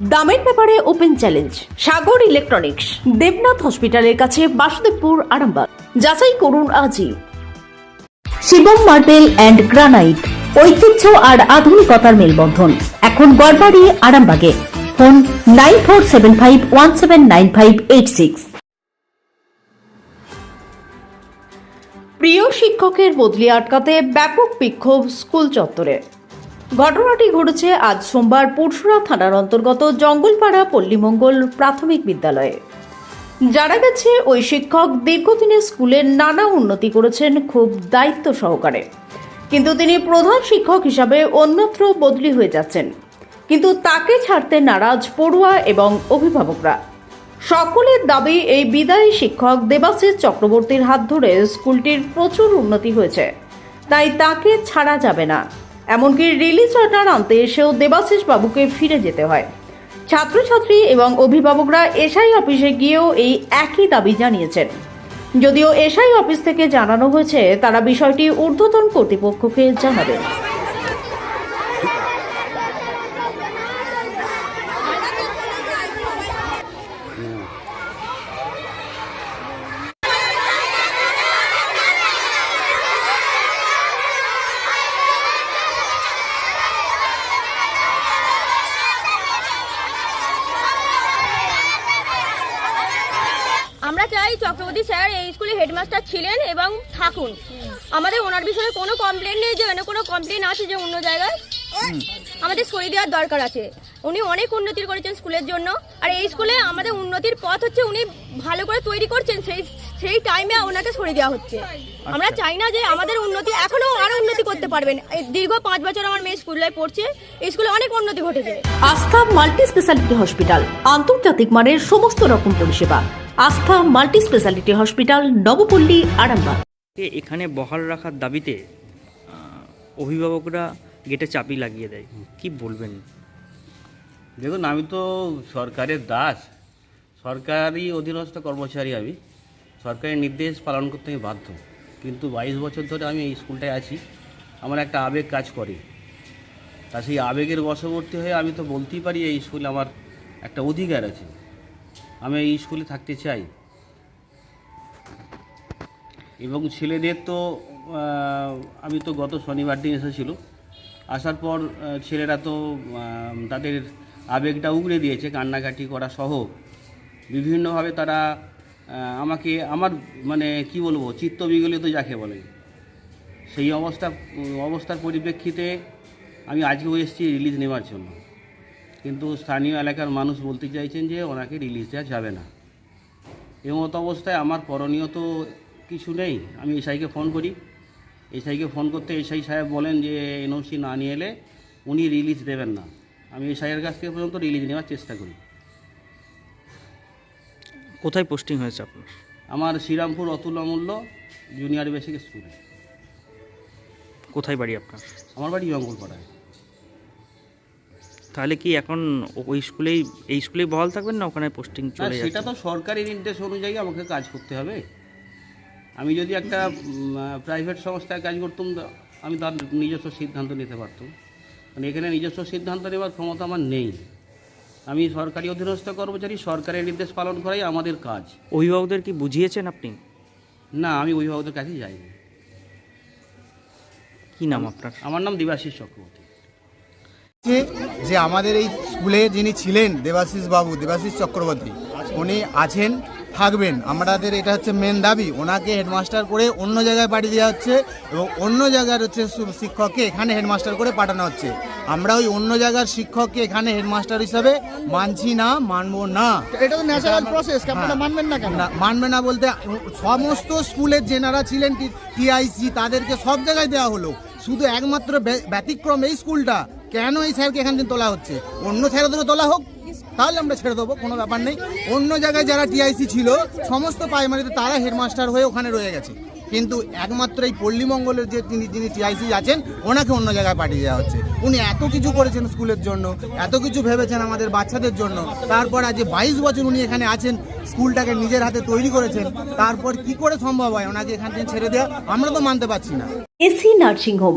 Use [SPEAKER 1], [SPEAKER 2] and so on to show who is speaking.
[SPEAKER 1] দামের ব্যাপারে open challenge, Sagar electronics, Debnath হসপিটালের কাছে বাসুদেবপুর, আরামবাগ। যাচাই করুন আজই। শিবম মার্বেল অ্যান্ড গ্রানাইট, ঐতিহ্য আর আধুনিকতার মেলবন্ধন। এখন গড়বাড়ি, আরামবাগে। Phone nine four seven five one seven nine five eight six. প্রিয় শিক্ষকের বদলি আটকাতে ব্যাপক বিক্ষোভ স্কুল চত্বরে। ঘটনাটি ঘটেছে আজ সোমবার পুরসুরা থানার অন্তর্গত জঙ্গলপাড়া পল্লীমঙ্গল প্রাথমিক বিদ্যালয়ে। জানা গেছে, ওই শিক্ষক দীর্ঘদিনের স্কুলের নানা উন্নতি করেছেন খুব দায়িত্ব সহকারে। কিন্তু তিনি প্রধান শিক্ষক হিসাবে অন্যত্র বদলি হয়ে যাচ্ছেন। কিন্তু তাকে ছাড়তে নারাজ পড়ুয়া এবং অভিভাবকরা। সকলের দাবি, এই বিদায়ী শিক্ষক দেবাশিস চক্রবর্তীর হাত ধরে স্কুলটির প্রচুর উন্নতি হয়েছে। তাই তাকে ছাড়া যাবে না। এমনকি রিলিজ অর্ডার আনতে এসেও দেবাশিস বাবুকে ফিরে যেতে হয়। ছাত্রছাত্রী এবং অভিভাবকরা এসআই অফিসে গিয়েও এই একই দাবি জানিয়েছেন। যদিও এসআই অফিস থেকে জানানো হয়েছে, তারা বিষয়টি ঊর্ধ্বতন কর্তৃপক্ষকে জানাবে
[SPEAKER 2] আমরা চাই চক্রবর্তী স্যার এই স্কুলে হেডমাস্টার ছিলেন এবং থাকুন। আমাদের ওনার বিষয়ে কোনো কমপ্লেন নেই যে এনে কোনো কমপ্লেন আছে যে অন্য জায়গায়। আমাদের সরিয়ে দেওয়ার দরকার আছে। উনি অনেক উন্নতি করেছেন স্কুলের জন্য। আর এই স্কুলে আমাদের উন্নতির পথ হচ্ছে উনি ভালো করে তৈরি করছেন সেই সেই টাইমে ওনাকে সরিয়ে দেওয়া হচ্ছে। আমরা চাই না যে আমাদের উন্নতি এখনও আরও উন্নতি করতে পারবেন। এই দীর্ঘ পাঁচ বছর আমার মেয়ে স্কুলে পড়ছে এই স্কুলে অনেক উন্নতি ঘটেছে।
[SPEAKER 1] আস্থা মাল্টি স্পেশালিটি হসপিটাল আন্তর্জাতিক মানের সমস্ত রকম পরিষেবা। Astha multi speciality hospital Nabapalli Arambagh.
[SPEAKER 3] এখানে বহাল রাখার দাবিতে অভিভাবকরা গেটে চাপি লাগিয়ে দেয়। কি বলবেন?
[SPEAKER 4] দেখুন আমি তো সরকারের দাস। সরকারি অধীনস্থ কর্মচারী আমি। সরকারের নির্দেশ পালন করতে আমি বাধ্য। কিন্তু বাইশ বছর ধরে আমি এই স্কুলটায় আছি। আমার একটা আবেগ কাজ করে। তা সেই আবেগের বশবর্তী হয়ে আমি তো বলতেই পারি এই স্কুলে আমার একটা অধিকার আছে। আমি এই স্কুলে থাকতে চাই। এবং ছেলেদের তো আমি তো গত শনিবার দিন এসেছিল। আসার পর ছেলেরা তো তাদের আবেগটা উগড়ে দিয়েছে, কান্নাকাটি করা সহ। বিভিন্নভাবে তারা আমাকে, আমার মানে কি বলব চিত্ত বিগলিত যাকে বলে। সেই অবস্থা, অবস্থার পরিপ্রেক্ষিতে আমি আজকেও এসেছি রিলিজ নেওয়ার জন্য। কিন্তু স্থানীয় এলাকার মানুষ বলতে চাইছেন যে ওনাকে রিলিজ দেওয়া যাবে না। এমত অবস্থায় আমার করণীয় তো কিছু নেই। আমি এসআইকে ফোন করি। এসআইকে ফোন করতে এসআই সাহেব বলেন যে এনওসি না নিয়ে এলে উনি রিলিজ দেবেন না। আমি এসআইয়ের কাছ থেকে পর্যন্ত রিলিজ নেওয়ার চেষ্টা করি।
[SPEAKER 3] কোথায় পোস্টিং হয়েছে আপনার?
[SPEAKER 4] আমার শ্রীরামপুর অতুল অমূল্য জুনিয়র বেসিক স্কুলে
[SPEAKER 3] কোথায় বাড়ি আপনার?
[SPEAKER 4] আমার বাড়ি জঙ্গলপাড়ায়
[SPEAKER 3] তাহলে কি এখন ওই স্কুলেই এই স্কুলেই বহাল থাকবেন না ওখানে পোস্টিং চলে
[SPEAKER 4] সেটা তো সরকারি নির্দেশ অনুযায়ী আমাকে কাজ করতে হবে। আমি যদি একটা প্রাইভেট সংস্থায় কাজ করতাম আমি তার নিজস্ব সিদ্ধান্ত নিতে পারতাম। মানে এখানে নিজস্ব সিদ্ধান্ত নেওয়ার ক্ষমতা আমার নেই। আমি সরকারি অধীনস্থ কর্মচারী সরকারের নির্দেশ পালন করাই আমাদের কাজ।
[SPEAKER 3] অভিভাবকদের কি বুঝিয়েছেন আপনি?
[SPEAKER 4] না আমি অভিভাবকদের কাছে যাইনি।
[SPEAKER 3] কি নাম আপনার?
[SPEAKER 4] আমার নাম দিবাশিস চক্রবর্তী।
[SPEAKER 5] যে যে আমাদের এই স্কুলে যিনি ছিলেন দেবাশিস বাবু দেবাশিস চক্রবর্তী উনি আছেন থাকবেন। আমাদের এটা হচ্ছে মেন দাবি। ওনাকে হেডমাস্টার করে অন্য জায়গায় পাঠিয়ে দেওয়া হচ্ছে এবং অন্য জায়গার হচ্ছে শিক্ষককে এখানে হেডমাস্টার করে পাঠানো হচ্ছে। আমরা ওই অন্য জায়গার শিক্ষককে এখানে হেডমাস্টার হিসাবে মানছি না মানবো না।
[SPEAKER 6] এটা তো ন্যাচারাল প্রসেস আপনারা। মানবেন না কেন?
[SPEAKER 5] মানবে না বলতে সমস্ত স্কুলের যেনারা ছিলেন টিআইসি তাদেরকে সব জায়গায় দেওয়া হলো। শুধু একমাত্র ব্য- ব্যতিক্রম এই স্কুলটা। কেন এই স্যারকে এখান থেকে তোলা হচ্ছে? অন্য স্যারদেরও তোলা হোক, তাহলে আমরা ছেড়ে দেবো, কোনো ব্যাপার নেই। অন্য জায়গায় যারা টিআইসি ছিল, সমস্ত প্রাইমারিতে তারা হেডমাস্টার হয়ে ওখানে রয়ে গেছে। কিন্তু একমাত্র এই পল্লীমঙ্গলের যে তিনি যিনি টিআইসি আছেন, ওনাকে অন্য জায়গায় পাঠিয়ে দেওয়া হচ্ছে। উনি এত কিছু করেছেন স্কুলের জন্য, এত কিছু ভেবেছেন আমাদের বাচ্চাদের জন্য। তারপর আজ বাইশ বছর উনি এখানে আছেন, স্কুলটাকে নিজের হাতে তৈরি করেছেন, তারপর কি করে সম্ভব হয় ওনাকে এখান থেকে ছেড়ে দেওয়া? আমরা তো মানতে পারছি না।
[SPEAKER 1] AC nursing home